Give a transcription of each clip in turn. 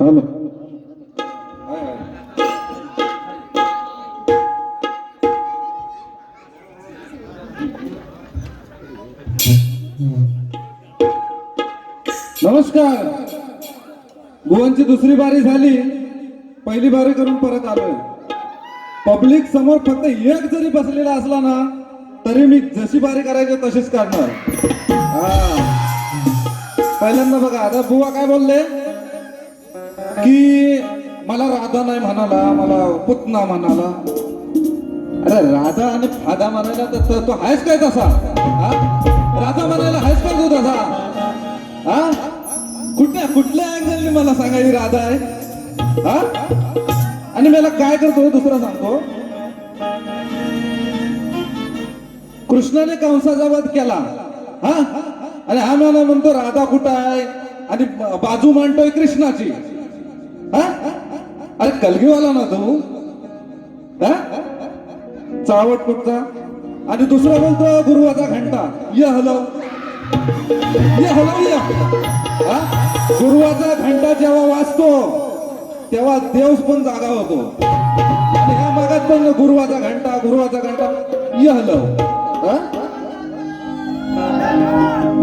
Hello नमस्कार. भुवनची दुसरी बारी झाली. पहिली बारी करून परत आलोय. पब्लिक समोर फक्त एक जरी बसलेला असला ना तरी मी जशी बारी करायची तशीच काढणार. हा. पहिल्यांदा बघा आता बुवा काय बोलले? की मला राधा नाही म्हणाला मला पुतना म्हणाला. अरे राधा आणि फादा म्हणायला तर तो आहेस काय तसा? हा? राधा म्हणायला आहेस काय तू तसा? हा? कुठल्या कुठल्या अँगलने मला सांगा ही राधा आहे? हा? आणि मला काय करतो हो, दुसरा सांगतो. कृष्णाने कंसाचा वध केला. हा? आणि हा म्हणतो राधा कुठं आहे? आणि बाजू मांडतोय कृष्णाची. हा? अरे कलगीवाला ना तू. हा? चावट कुठचा? आणि दुसरा बोलतो गुरुवाचा घंटा. ये हलव ये हलव ये. हा? गुरुवाचा घंटा जेव्हा वाजतो तेव्हा देव पण जागा होतो. आणि ह्या भागात पण गुरुवाचा घंटा गुरुवाचा घंटा. ये हलो. हा?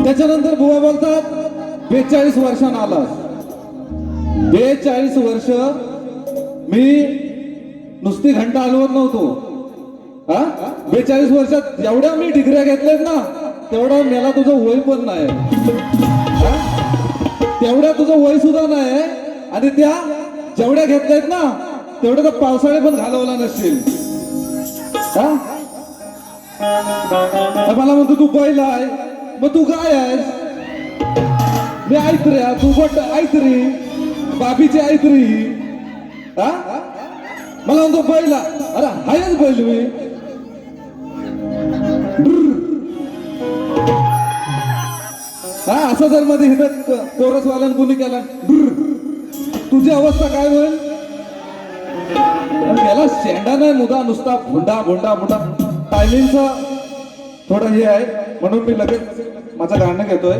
त्याच्यानंतर बुवा बोलतात बेचाळीस वर्षांना आलास. बेचाळीस वर्ष मी नुसती घंटा हलवत नव्हतो. हा? बेचाळीस वर्षात जेवढ्या मी डिग्र्या घेतल्यात ना तेवढा मला तुझं वय पण नाही हा? तेवढ्या तुझं वय सुद्धा नाही आणि त्या जेवढ्या घेतल्यात ना तेवढ्या तर पावसाळे पण घालवला नसतील हा? तर मला म्हणतो तू पहिला आहे. मग तू काय आहेस मी ऐकऱ्या तू बट ऐकरी बाबीची ऐक हा. मला म्हणतो पहिला अरे हायच बैल मी. हा असं जर मध्ये हिथं कोरस वाल्यान कोणी केला तुझी अवस्था काय होईल? याला शेंडा नाही मुदा नुसता भुंडा भुंडा भुंडा. टायमिंगचा थोडं हे आहे. म्हणून मी लगेच माझं गाणं घेतोय.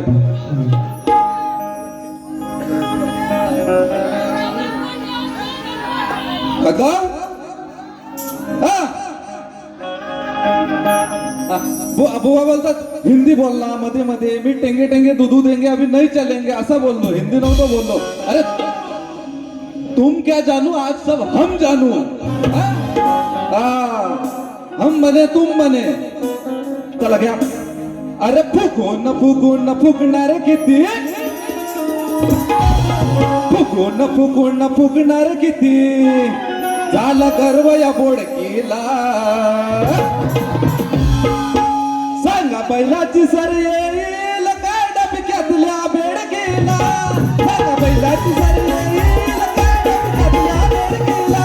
कदा बुवा बोलतात हिंदी बोलना मध्ये मध्ये. मी टेंगे टेंगे दुधू देंगे अभी नहीं चलेंगे असं बोललो. हिंदी नव्हतं बोललो. अरे तुम क्या जानू? आज सब हम जानू. हा, हम बने तुम बने चला घ्या. अरे फुकून फुकून फुगणार किती? फुकून फुकून फुगणार किती? झाला गर्व या बोडकीला. सांगा बैलाची सर येईल काय डबक्यातल्या बेडकीला. सांगा बैलाची सर येईल काय डबक्यातल्या बेडकीला.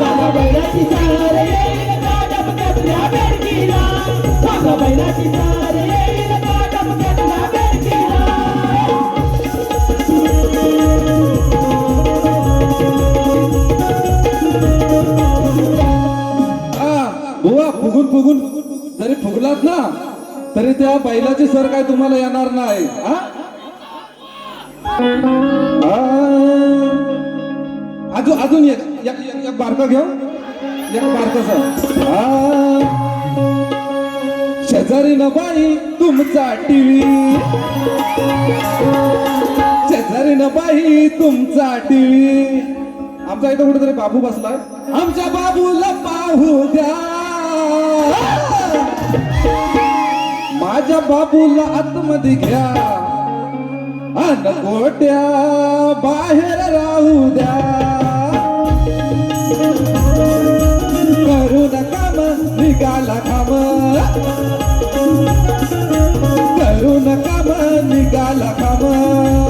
सांगा बैलाची चाल येईल का डबक्यातल्या बेडकीला. सांगा बैलाची चाल हा बुवा फुगून फुगून. जरी फुगलात ना तरी त्या बैलाची सर काय तुम्हाला येणार नाही हा? अजून अजून एक एक- एक- बारका घेऊ. एक बारकासा हा. शेजारी न बाई तुमचा टीव्ही. शेजारी न बाई तुमचा टीव्ही. आमचा इथं कुठेतरी बाबू बसलाय. आमच्या बाबूला पाहू द्या. माझ्या बाबूला आतमध्ये घ्या. अन गोट्या बाहेर राहू द्या. करू नका मग निघाला काम करू नका निघाला काम.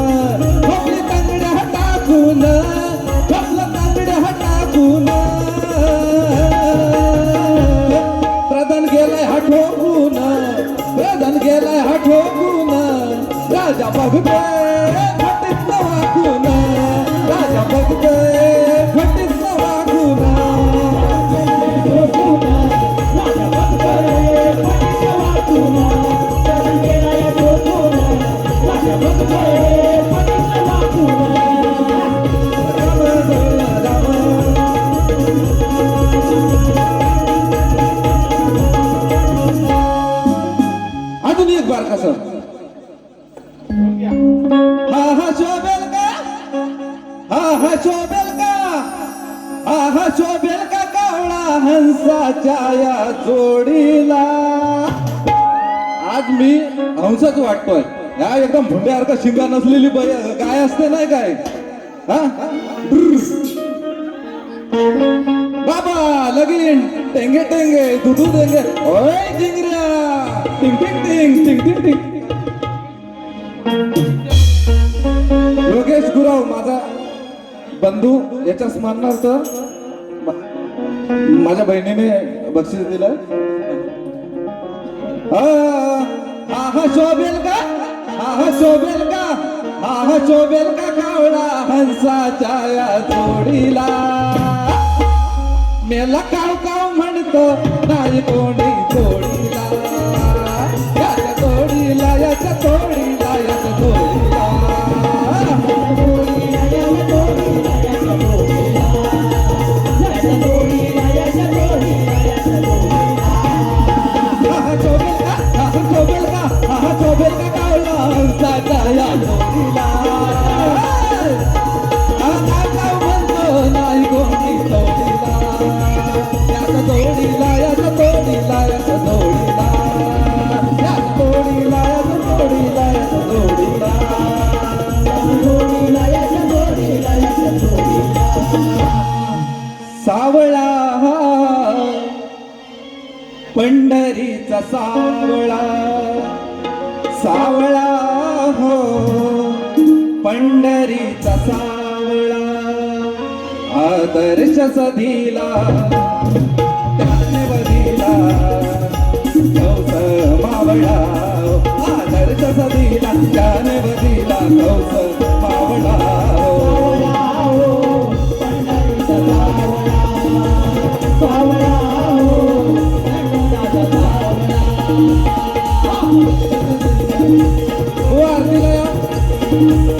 बार हा हा शोभेल का? हा हा शोभेल का? हा हा शोभेल का कावळा हंसाच्या या जोडीला? आज मी हंसच वाटतोय. या एकदम भुंड्यासारखा शिंगा नसलेली बाई गाय असते नाही काय? हा? बाबा लगीन. टेंगे टेंगे दुधू देंगे. ओय जिंगऱ्या. टिंग टिंग टिंग टिंग टिंग टिंग योगेश गुराव माझा बंधू याच्या स्मरणार्थ माझ्या बहिणीने बक्षीस दिलं हा हा शोभेल का? हा हा शोभेल का? हा हा शोभेल का कावळा हंसाच्या या जोडीला? मेला काव काव म्हणतो नाही कोणी जोडी जोडीला पंढरीचा सावळा सावळा हो पंढरीचा सावळा. आदर्श सधीला ज्ञानवधीला बदीला मावळा. आदर्श सधीला ज्ञानवधीला बदीला या